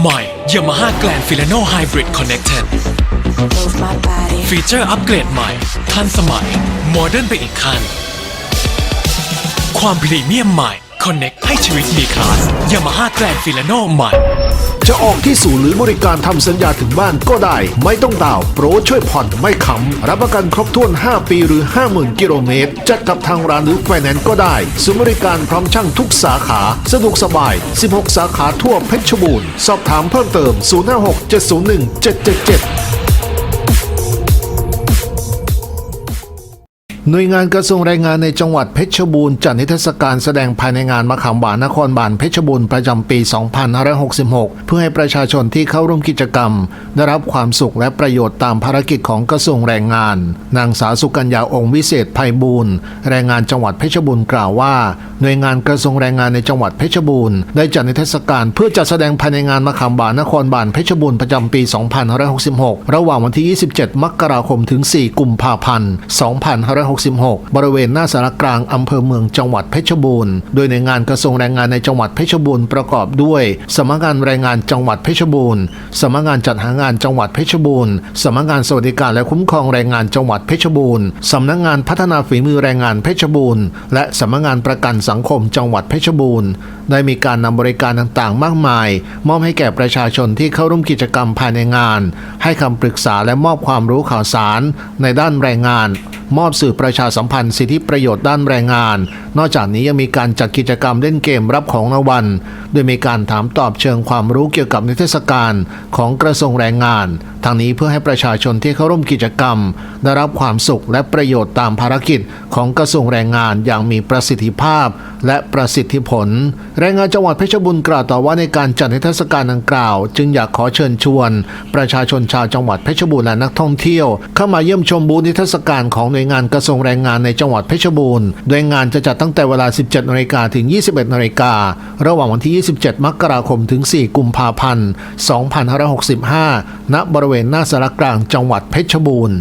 ใหม่ Yamaha Grand Filano Hybrid Connected ฟีเจอร์อัปเกรดใหม่ ทันสมัย โมเดิร์นไปอีกขั้น ความพรีเมียมใหม่ Connect ให้ชีวิตมีคลาส Yamaha Grand Filano ใหม่ จะออกที่ศูนย์หรือบริการทำสัญญาถึงบ้านก็ได้ ไม่ต้องดาวโปรช่วยผ่อนไม่ขำรับประกันครบถ้วน 5 ปีหรือ 50,000 กิโลเมตร จัดกับทางร้านหรือไฟแนนซ์ก็ได้ศูนย์บริการพร้อมช่างทุกสาขาสะดวกสบาย 16 สาขาทั่วเพชรบูรณ์ สอบถามเพิ่มเติม 056 701 777 หน่วยงานกระทรวงแรงงานในจังหวัดเพชรบูรณ์จัดนิทรรศการแสดงภายในงานมะขามหวานนครบาลเพชรบูรณ์ประจำปี 2566 เพื่อให้ประชาชนที่เข้าร่วมกิจกรรม ได้รับความสุขและประโยชน์ตามภารกิจของกระทรวงแรงงาน นางสาวสุกัญญาองค์วิเศษภัยบูรณ์แรงงานจังหวัดเพชรบูรณ์กล่าวว่า หน่วยงานกระทรวงแรงงานในจังหวัดเพชรบูรณ์ได้จัดนิทรรศการเพื่อจัดแสดงภายในงานมะขามหวานนครบาลเพชรบูรณ์ประจำปี 2566 ระหว่างวันที่ 27 มกราคมถึง 4 กุมภาพันธ์ 2566บริเวณหน้าสารกลางอำเภอเมืองจังหวัดเพชรบูรณ์ โดยในงานกระทรวงแรงงานในจังหวัดเพชรบูรณ์ประกอบด้วยสำนักงานแรงงานจังหวัดเพชรบูรณ์สำนักงานจัดหางานจังหวัดเพชรบูรณ์สำนักงานสวัสดิการและคุ้มครองแรงงานจังหวัดเพชรบูรณ์สำนักงานพัฒนาฝีมือแรงงานเพชรบูรณ์และสำนักงานประกันสังคมจังหวัดเพชรบูรณ์ได้มีการนำบริการต่างๆ มากมาย มอบให้แก่ประชาชนที่เข้าร่วมกิจกรรมภายในงาน ให้คำปรึกษาและมอบความรู้ข่าวสารในด้านแรงงาน มอบสื่อประชาสัมพันธ์สิทธิประโยชน์ด้านแรงงาน นอกจากนี้ยังมีการจัดกิจกรรมเล่นเกมรับของรางวัลโดยมีการถามตอบเชิงความรู้เกี่ยวกับนิทรรศการของกระทรวงแรงงาน ทางนี้เพื่อให้ประชาชนที่เข้าร่วมกิจกรรม ได้รับความสุขและประโยชน์ตามภารกิจของกระทรวงแรงงานอย่างมีประสิทธิภาพ และประสิทธิผล แรงงานจังหวัดเพชรบูรณ์กล่าวต่อว่าในการจัดนิทรรศการดังกล่าว จึงอยากขอเชิญชวน ประชาชนชาวจังหวัดเพชรบูรณ์และนักท่องเที่ยว เข้ามาเยี่ยมชมบูธนิทรรศการของหน่วยงานกระทรวงแรงงานในจังหวัดเพชรบูรณ์โดยงานจะจัดตั้งแต่เวลา 17นาฬิกาถึง 21นาฬิการะหว่างวันที่ 27 มกราคมถึง 4 กุมภาพันธ์ 2565 ณ บริเวณหน้าสารกลางจังหวัดเพชรบูรณ์